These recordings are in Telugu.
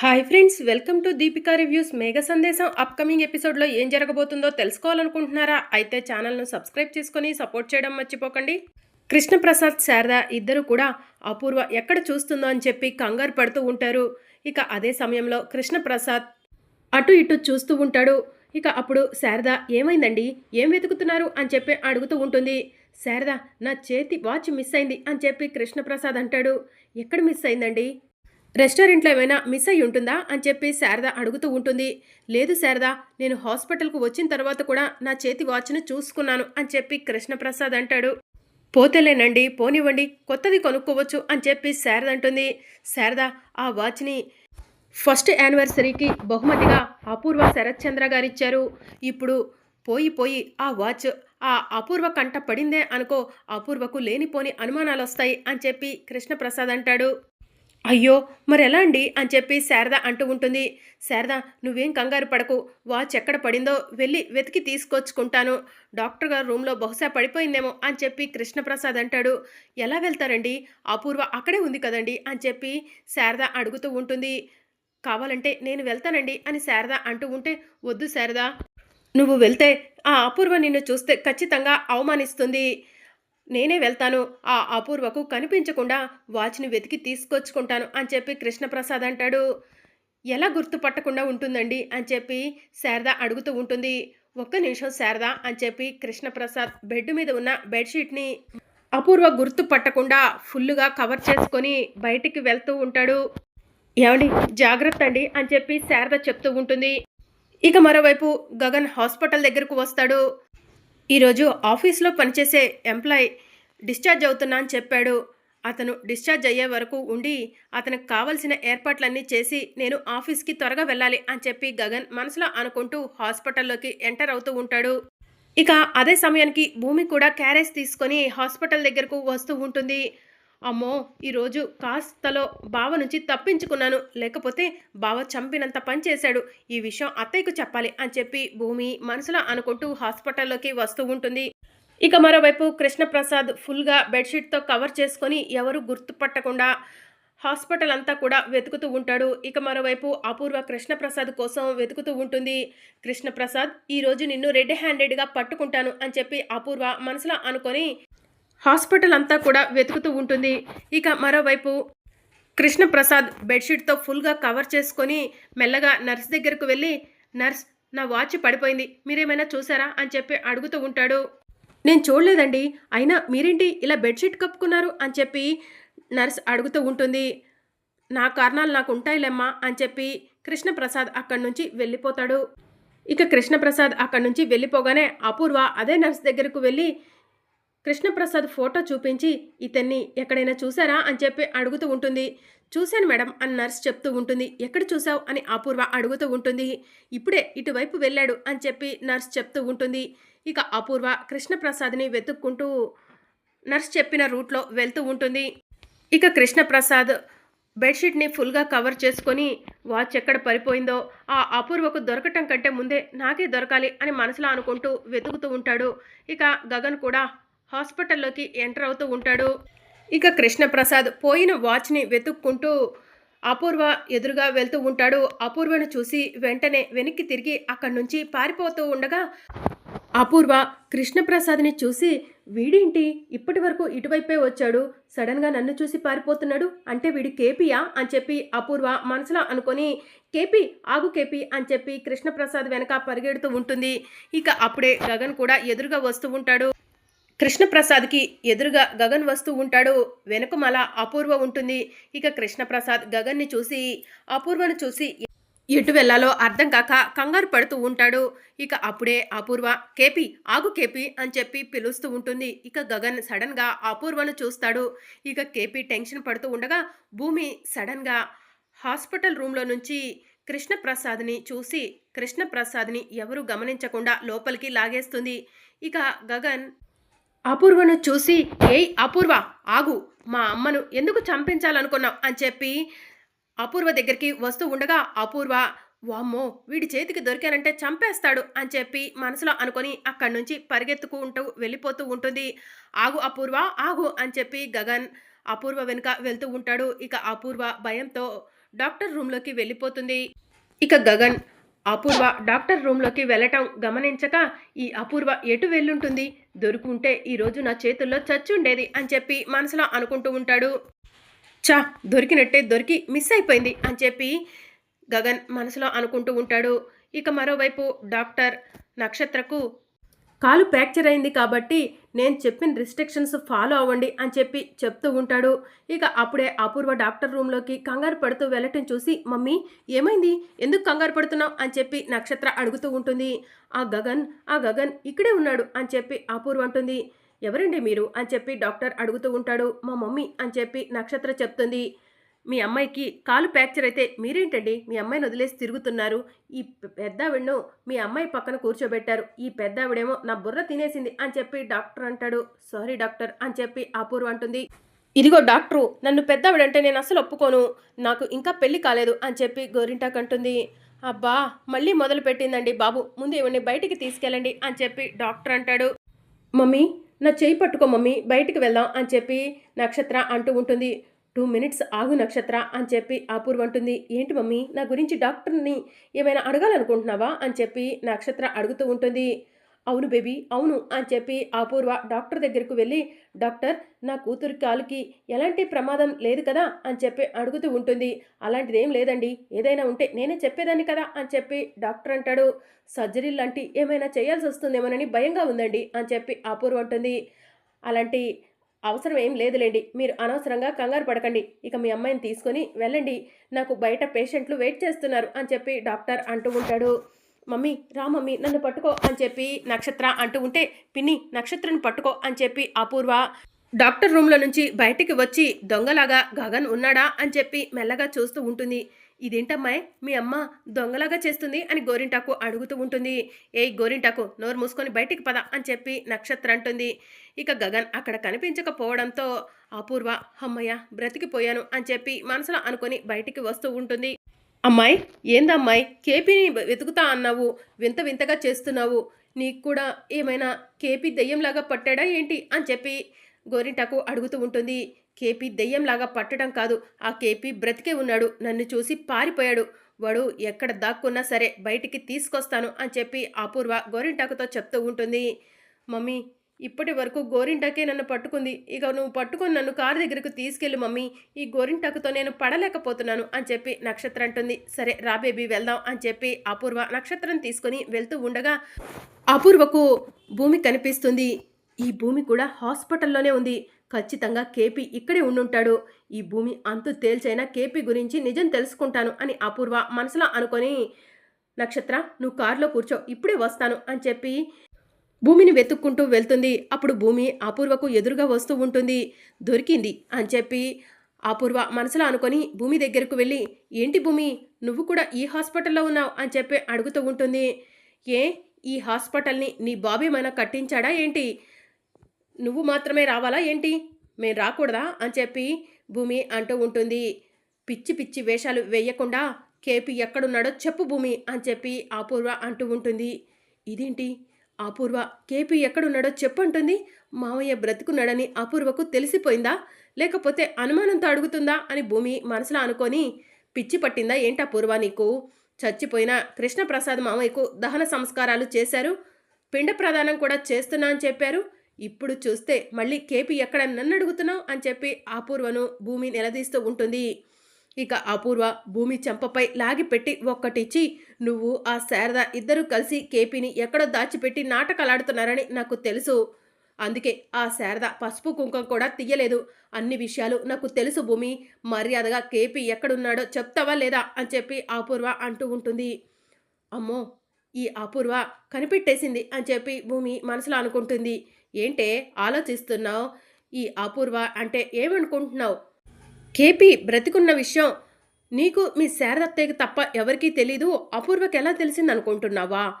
Hi friends welcome to Deepika reviews Megha Sandesam upcoming ఎపిసోడ్లో ఏం జరగబోతుందో తెలుసుకోవాలనుకుంటున్నారా? అయితే ఛానల్ను సబ్స్క్రైబ్ చేసుకొని సపోర్ట్ చేయడం మర్చిపోకండి. కృష్ణప్రసాద్ శారద ఇద్దరు కూడా అపూర్వ ఎక్కడ చూస్తుందో అని చెప్పి కంగారు పడుతూ ఉంటారు. ఇక అదే సమయంలో కృష్ణప్రసాద్ అటు ఇటు చూస్తూ ఉంటాడు. ఇక అప్పుడు శారద ఏమైందండి? ఏం వెతుకుతున్నారు? అని చెప్పి అడుగుతూ ఉంటుంది. శారద నా చేతి వాచ్ మిస్ అయింది అని చెప్పి కృష్ణప్రసాద్ అంటాడు. ఎక్కడ మిస్ అయిందండి? రెస్టారెంట్లో ఏమైనా మిస్ అయి ఉంటుందా అని చెప్పి శారద అడుగుతూ ఉంటుంది. లేదు శారద నేను హాస్పిటల్కు వచ్చిన తర్వాత కూడా నా చేతి వాచ్ను చూసుకున్నాను అని చెప్పి కృష్ణప్రసాద్ అంటాడు. పోతేలేనండి పోనివ్వండి కొత్తది కొనుక్కోవచ్చు అని చెప్పి శారద అంటుంది. శారద ఆ వాచ్ని ఫస్ట్ యానివర్సరీకి బహుమతిగా అపూర్వ శరత్చంద్ర గారిచ్చారు ఇప్పుడు పోయి పోయి ఆ వాచ్ ఆ అపూర్వ కంట పడిందే అనుకో అపూర్వకు లేనిపోని అనుమానాలు వస్తాయి అని చెప్పి కృష్ణప్రసాద్ అంటాడు. అయ్యో మరి ఎలా అండి? అని చెప్పి శారద అంటూ ఉంటుంది. శారద నువ్వేం కంగారు పడకు. వాచ్ ఎక్కడ పడిందో వెళ్ళి వెతికి తీసుకొచ్చుకుంటాను. డాక్టర్ గారు రూమ్లో బహుశా పడిపోయిందేమో అని చెప్పి కృష్ణప్రసాద్ అంటాడు. ఎలా వెళ్తారండి? అపూర్వ అక్కడే ఉంది కదండి? అని చెప్పి శారద అడుగుతూ ఉంటుంది. కావాలంటే నేను వెళ్తానండి అని శారద అంటూ ఉంటే వద్దు శారద. నువ్వు వెళ్తే ఆ అపూర్వ నిన్ను చూస్తే ఖచ్చితంగా అవమానిస్తుంది. నేనే వెళ్తాను. ఆ అపూర్వకు కనిపించకుండా వాచ్ని వెతికి తీసుకొచ్చుకుంటాను అని చెప్పి కృష్ణప్రసాద్ అంటాడు. ఎలా గుర్తుపట్టకుండా ఉంటుందండి అని చెప్పి శారద అడుగుతూ ఉంటుంది. ఒక్క నిమిషం శారద అని చెప్పి కృష్ణప్రసాద్ బెడ్ మీద ఉన్న బెడ్షీట్ని అపూర్వ గుర్తుపట్టకుండా ఫుల్గా కవర్ చేసుకొని బయటికి వెళ్తూ ఉంటాడు. ఏమండి జాగ్రత్త అండి అని చెప్పి శారద చెప్తూ ఉంటుంది. ఇక మరోవైపు గగన్ హాస్పిటల్ దగ్గరకు వస్తాడు. ఈరోజు ఆఫీస్లో పనిచేసే ఎంప్లాయ్ డిశ్చార్జ్ అవుతున్నా అని చెప్పాడు. అతను డిశ్చార్జ్ అయ్యే వరకు ఉండి అతనికి కావలసిన ఏర్పాట్లన్నీ చేసి నేను ఆఫీస్కి త్వరగా వెళ్ళాలి అని చెప్పి గగన్ మనసులో అనుకుంటూ హాస్పిటల్లోకి ఎంటర్ అవుతూ ఉంటాడు. ఇక అదే సమయానికి భూమి కూడా క్యారేజ్ తీసుకొని హాస్పిటల్ దగ్గరకు వస్తూ ఉంటుంది. అమ్మో ఈరోజు కాస్తలో బావ నుంచి తప్పించుకున్నాను. లేకపోతే బావ చంపినంత పని చేశాడు. ఈ విషయం అత్తయ్యకు చెప్పాలి అని చెప్పి భూమి మనసులో అనుకుంటూ హాస్పిటల్లోకి వస్తూ ఉంటుంది. ఇక మరోవైపు కృష్ణప్రసాద్ ఫుల్గా బెడ్షీట్తో కవర్ చేసుకొని ఎవరు గుర్తుపట్టకుండా హాస్పిటల్ అంతా కూడా వెతుకుతూ ఉంటాడు. ఇక మరోవైపు అపూర్వ కృష్ణప్రసాద్ కోసం వెతుకుతూ ఉంటుంది. కృష్ణప్రసాద్ ఈరోజు నిన్ను రెడ్ హ్యాండెడ్గా పట్టుకుంటాను అని చెప్పి అపూర్వ మనసులో అనుకొని హాస్పిటల్ అంతా కూడా వెతుకుతూ ఉంటుంది. ఇక మరోవైపు కృష్ణప్రసాద్ బెడ్షీట్తో ఫుల్గా కవర్ చేసుకొని మెల్లగా నర్స్ దగ్గరకు వెళ్ళి నర్స్ నా వాచ్ పడిపోయింది. మీరేమైనా చూసారా? అని చెప్పి అడుగుతూ ఉంటాడు. నేను చూడలేదండి. అయినా మీరేంటి ఇలా బెడ్షీట్ కప్పుకున్నారు? అని చెప్పి నర్స్ అడుగుతూ ఉంటుంది. నా కారణాలు నాకు ఉంటాయిలేమ్మా అని చెప్పి కృష్ణప్రసాద్ అక్కడి నుంచి వెళ్ళిపోతాడు. ఇక కృష్ణప్రసాద్ అక్కడి నుంచి వెళ్ళిపోగానే అపూర్వ అదే నర్స్ దగ్గరకు వెళ్ళి కృష్ణప్రసాద్ ఫోటో చూపించి ఇతన్ని ఎక్కడైనా చూసారా అని చెప్పి అడుగుతూ ఉంటుంది. చూశాను మేడం అని నర్స్ చెప్తూ ఉంటుంది. ఎక్కడ చూసావు అని అపూర్వ అడుగుతూ ఉంటుంది. ఇప్పుడే ఇటువైపు వెళ్ళాడు అని చెప్పి నర్స్ చెప్తూ ఉంటుంది. ఇక అపూర్వ కృష్ణప్రసాద్ని వెతుక్కుంటూ నర్స్ చెప్పిన రూట్లో వెళ్తూ ఉంటుంది. ఇక కృష్ణప్రసాద్ బెడ్షీట్ని ఫుల్గా కవర్ చేసుకొని వాచ్ ఎక్కడ పడిపోయిందో ఆ అపూర్వకు దొరకటం కంటే ముందే నాకే దొరకాలి అని మనసులో అనుకుంటూ వెతుకుతూ ఉంటాడు. ఇక గగన్ కూడా హాస్పిటల్లోకి ఎంటర్ అవుతూ ఉంటాడు. ఇక కృష్ణప్రసాద్ పోయిన వాచ్ని వెతుక్కుంటూ అపూర్వ ఎదురుగా వెళ్తూ ఉంటాడు. అపూర్వను చూసి వెంటనే వెనక్కి తిరిగి అక్కడి నుంచి పారిపోతూ ఉండగా అపూర్వ కృష్ణప్రసాద్ని చూసి వీడేంటి? ఇప్పటి వరకు ఇటువైపే వచ్చాడు. సడన్గా నన్ను చూసి పారిపోతున్నాడు. అంటే వీడు కేపీయా? అని చెప్పి అపూర్వ మనసులో అనుకొని కేపీ ఆగు కేపీ అని చెప్పి కృష్ణప్రసాద్ వెనక పరిగెడుతూ ఉంటుంది. ఇక అప్పుడే గగన్ కూడా ఎదురుగా వస్తూ ఉంటాడు. కృష్ణప్రసాద్కి ఎదురుగా గగన్ వస్తూ ఉంటాడు. వెనుకమల అపూర్వ ఉంటుంది. ఇక కృష్ణప్రసాద్ గగన్ని చూసి అపూర్వను చూసి ఎటు వెళ్ళాలో అర్థం కాక కంగారు పడుతూ ఉంటాడు. ఇక అప్పుడే అపూర్వ కేపీ ఆగు కేపీ అని చెప్పి పిలుస్తూ ఉంటుంది. ఇక గగన్ సడన్గా అపూర్వను చూస్తాడు. ఇక కేపీ టెన్షన్ పడుతూ ఉండగా భూమి సడన్గా హాస్పిటల్ రూమ్లో నుంచి కృష్ణప్రసాద్ని చూసి కృష్ణప్రసాద్ని ఎవరు గమనించకుండా లోపలికి లాగేస్తుంది. ఇక గగన్ అపూర్వను చూసి ఏయ్ అపూర్వ ఆగు. మా అమ్మను ఎందుకు చంపించాలనుకున్నావు? అని చెప్పి అపూర్వ దగ్గరికి వస్తూ ఉండగా అపూర్వ వామ్మో వీడి చేతికి దొరికానంటే చంపేస్తాడు అని చెప్పి మనసులో అనుకొని అక్కడి నుంచి పరిగెత్తుకుంటూ వెళ్ళిపోతూ ఉంటుంది. ఆగు అపూర్వ ఆగు అని చెప్పి గగన్ అపూర్వ వెనుక వెళ్తూ ఉంటాడు. ఇక అపూర్వ భయంతో డాక్టర్ రూమ్లోకి వెళ్ళిపోతుంది. ఇక గగన్ అపూర్వ డాక్టర్ రూమ్లోకి వెళ్ళటం గమనించక ఈ అపూర్వ ఎటు వెళ్ళుంటుంది? దొరుకుంటే ఈరోజు నా చేతుల్లో చచ్చుండేది అని చెప్పి మనసులో అనుకుంటూ ఉంటాడు. చా దొరికినట్టే దొరికి మిస్ అయిపోయింది అని చెప్పి గగన్ మనసులో అనుకుంటూ ఉంటాడు. ఇక మరోవైపు డాక్టర్ నక్షత్రకు కాలు ఫ్రాక్చర్ అయింది కాబట్టి నేను చెప్పిన రిస్ట్రిక్షన్స్ ఫాలో అవ్వండి అని చెప్పి చెప్తూ ఉంటాడు. ఇక అప్పుడే అపూర్వ డాక్టర్ రూమ్లోకి కంగారు పడుతూ వెళ్ళటం చూసి మమ్మీ ఏమైంది? ఎందుకు కంగారు పడుతున్నావు? అని చెప్పి నక్షత్ర అడుగుతూ ఉంటుంది. ఆ గగన్ ఆ గగన్ ఇక్కడే ఉన్నాడు అని చెప్పి అపూర్వ అంటుంది. ఎవరండి మీరు? అని చెప్పి డాక్టర్ అడుగుతూ ఉంటాడు. మా మమ్మీ అని చెప్పి నక్షత్ర చెప్తుంది. మీ అమ్మాయికి కాలు ఫ్రాక్చర్ అయితే మీరేంటండి? మీ అమ్మాయిని వదిలేసి తిరుగుతున్నారు. ఈ పెద్దావిడను మీ అమ్మాయి పక్కన కూర్చోబెట్టారు. ఈ పెద్దావిడేమో నా బుర్ర తినేసింది అని చెప్పి డాక్టర్ అంటాడు. సారీ డాక్టర్ అని చెప్పి అపూర్వ అంటుంది. ఇదిగో డాక్టరు నన్ను పెద్దావిడంటే నేను అసలు ఒప్పుకోను. నాకు ఇంకా పెళ్ళి కాలేదు అని చెప్పి గోరింటాక్ అంటుంది అబ్బా మళ్ళీ మొదలు పెట్టిందండి బాబు. ముందు ఇవన్నీ బయటికి తీసుకెళ్ళండి అని చెప్పి డాక్టర్ అంటాడు. మమ్మీ నా చేయి పట్టుకో మమ్మీ. బయటికి వెళ్దాం అని చెప్పి నక్షత్ర అంటూ ఉంటుంది. టూ మినిట్స్ ఆగు నక్షత్ర అని చెప్పి అపూర్వ అంటుంది. ఏంటి మమ్మీ? నా గురించి డాక్టర్ని ఏమైనా అడగాలనుకుంటున్నావా? అని చెప్పి నక్షత్ర అడుగుతూ ఉంటుంది. అవును బేబీ అవును అని చెప్పి అపూర్వ డాక్టర్ దగ్గరకు వెళ్ళి డాక్టర్ నా కూతురి కాలుకి ఎలాంటి ప్రమాదం లేదు కదా? అని చెప్పి అడుగుతూ ఉంటుంది. అలాంటిది ఏం లేదండి. ఏదైనా ఉంటే నేనే చెప్పేదాన్ని కదా? అని చెప్పి డాక్టర్ అంటాడు. సర్జరీ లాంటి ఏమైనా చేయాల్సి వస్తుందేమోనని భయంగా ఉందండి అని చెప్పి అపూర్వ అంటుంది. అలాంటి అవసరం ఏం లేదులేండి. మీరు అనవసరంగా కంగారు పడకండి. ఇక మీ అమ్మాయిని తీసుకొని వెళ్ళండి. నాకు బయట పేషెంట్లు వెయిట్ చేస్తున్నారు అని చెప్పి డాక్టర్ అంటూ ఉంటాడు. మమ్మీ రా మమ్మీ నన్ను పట్టుకో అని చెప్పి నక్షత్ర అంటూ ఉంటే పిన్ని నక్షత్రను పట్టుకో అని చెప్పి అపూర్వ డాక్టర్ రూమ్లో నుంచి బయటికి వచ్చి దొంగలాగా గగన్ ఉన్నాడా అని చెప్పి మెల్లగా చూస్తూ ఉంటుంది. ఇదేంటమ్మాయి? మీ అమ్మ దొంగలాగా చేస్తుంది అని గోరింటాకు అడుగుతూ ఉంటుంది. ఏయ్ గోరింటాకు నోరు మూసుకొని బయటికి పద అని చెప్పి నక్షత్ర అంటుంది. ఇక గగన్ అక్కడ కనిపించకపోవడంతో అపూర్వ అమ్మయ్య బ్రతికిపోయాను అని చెప్పి మనసులో అనుకొని బయటికి వస్తూ ఉంటుంది. అమ్మాయి ఏందమ్మాయి? కేపీని వెతుకుతా అన్నావు వింత వింతగా చేస్తున్నావు. నీకు కూడా ఏమైనా కేపీ దెయ్యంలాగా పట్టాడా ఏంటి? అని చెప్పి గోరింటాకు అడుగుతూ ఉంటుంది. కేపీ దెయ్యంలాగా పట్టడం కాదు. ఆ కేపీ బ్రతికే ఉన్నాడు. నన్ను చూసి పారిపోయాడు. వాడు ఎక్కడ దాక్కున్నా సరే బయటికి తీసుకొస్తాను అని చెప్పి అపూర్వ గోరింటాకుతో చెప్తూ ఉంటుంది. మమ్మీ ఇప్పటి వరకు గోరింటాకే నన్ను పట్టుకుంది. ఇక నువ్వు పట్టుకొని నన్ను కారు దగ్గరకు తీసుకెళ్ళు మమ్మీ. ఈ గోరింటాకుతో నేను పడలేకపోతున్నాను అని చెప్పి నక్షత్రం అంటుంది. సరే రా బేబీ వెళ్దాం అని చెప్పి అపూర్వ నక్షత్రం తీసుకొని వెళ్తూ ఉండగా అపూర్వకు భూమి కనిపిస్తుంది. ఈ భూమి కూడా హాస్పిటల్లోనే ఉంది. ఖచ్చితంగా కేపీ ఇక్కడే ఉండుంటాడు. ఈ భూమి అంతు తేల్చైనా కేపీ గురించి నిజం తెలుసుకుంటాను అని అపూర్వ మనసులో అనుకొని నక్షత్ర నువ్వు కారులో కూర్చో ఇప్పుడే వస్తాను అని చెప్పి భూమిని వెతుక్కుంటూ వెళ్తుంది. అప్పుడు భూమి అపూర్వకు ఎదురుగా వస్తూ ఉంటుంది. దొరికింది అని చెప్పి అపూర్వ మనసులో అనుకొని భూమి దగ్గరకు వెళ్ళి ఏంటి భూమి నువ్వు కూడా ఈ హాస్పిటల్లో ఉన్నావు అని చెప్పి అడుగుతూ ఉంటుంది. ఏ? ఈ హాస్పిటల్ని నీ బాబు మన కట్టించాడా ఏంటి? నువ్వు మాత్రమే రావాలా? ఏంటి? మేము రాకూడదా? అని చెప్పి భూమి అంటూ ఉంటుంది. పిచ్చి పిచ్చి వేషాలు వేయకుండా కేపీ ఎక్కడున్నాడో చెప్పు భూమి అని చెప్పి అపూర్వ అంటూ ఉంటుంది. ఇదేంటి? అపూర్వ కేపీ ఎక్కడున్నాడో చెప్పు అంటుంది. మావయ్య బ్రతుకున్నాడని అపూర్వకు తెలిసిపోయిందా? లేకపోతే అనుమానంతో అడుగుతుందా? అని భూమి మనసులో అనుకొని పిచ్చి పట్టిందా? ఏంటి అపూర్వ నీకు? చచ్చిపోయిన కృష్ణప్రసాద్ మావయ్యకు దహన సంస్కారాలు చేశారు. పిండ ప్రదానం కూడా చేస్తున్నా అని చెప్పారు. ఇప్పుడు చూస్తే మళ్ళీ కేపీ ఎక్కడ నన్ను అడుగుతున్నావు అని చెప్పి అపూర్వను భూమి నిలదీస్తూ ఉంటుంది. ఇక అపూర్వ భూమి చెంపపై లాగిపెట్టి ఒక్కటిచ్చి నువ్వు ఆ శారద ఇద్దరూ కలిసి కేపీని ఎక్కడో దాచిపెట్టి నాటకాలాడుతున్నారని నాకు తెలుసు. అందుకే ఆ శారద పసుపు కుంకం కూడా తీయలేదు. అన్ని విషయాలు నాకు తెలుసు భూమి. మర్యాదగా కేపీ ఎక్కడున్నాడో చెప్తావా లేదా? అని చెప్పి అపూర్వ అంటూ ఉంటుంది. అమ్మో ఈ అపూర్వ కనిపెట్టేసింది అని చెప్పి భూమి మనసులో అనుకుంటుంది. ఏంటే ఆలోచిస్తున్నావు? ఈ అపూర్వ అంటే ఏమనుకుంటున్నావు? కేపీ బ్రతికున్న విషయం నీకు మీ శారదత్తయ్యకి తప్ప ఎవరికీ తెలీదు. అపూర్వకి ఎలా తెలిసింది అనుకుంటున్నావా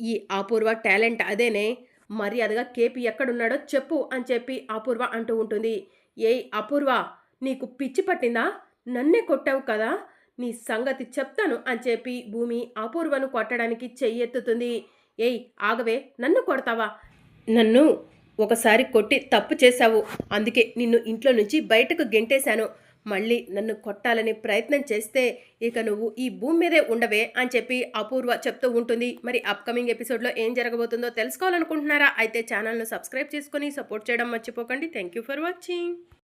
ఈ అపూర్వ టాలెంట్ అదేనే. మర్యాదగా కేపీ ఎక్కడున్నాడో చెప్పు అని చెప్పి అపూర్వ అంటూ ఉంటుంది. ఏయ్ అపూర్వ నీకు పిచ్చి పట్టిందా? నన్నే కొట్టావు కదా? నీ సంగతి చెప్తాను అని చెప్పి భూమి అపూర్వను కొట్టడానికి చెయ్యెత్తుతుంది. ఏయ్ ఆగవే నన్ను కొడతావా? నన్ను ఒకసారి కొట్టి తప్పు చేశావు. అందుకే నిన్ను ఇంట్లో నుంచి బయటకు గెంటేశాను. మళ్ళీ నన్ను కొట్టాలని ప్రయత్నం చేస్తే ఇక నువ్వు ఈ భూమి మీదే ఉండవే అని చెప్పి అపూర్వ చెప్తూ ఉంటుంది. మరి అప్కమింగ్ ఎపిసోడ్లో ఏం జరగబోతుందో తెలుసుకోవాలనుకుంటున్నారా? అయితే ఛానల్ను సబ్స్క్రైబ్ చేసుకొని సపోర్ట్ చేయడం మర్చిపోకండి. Thank you for watching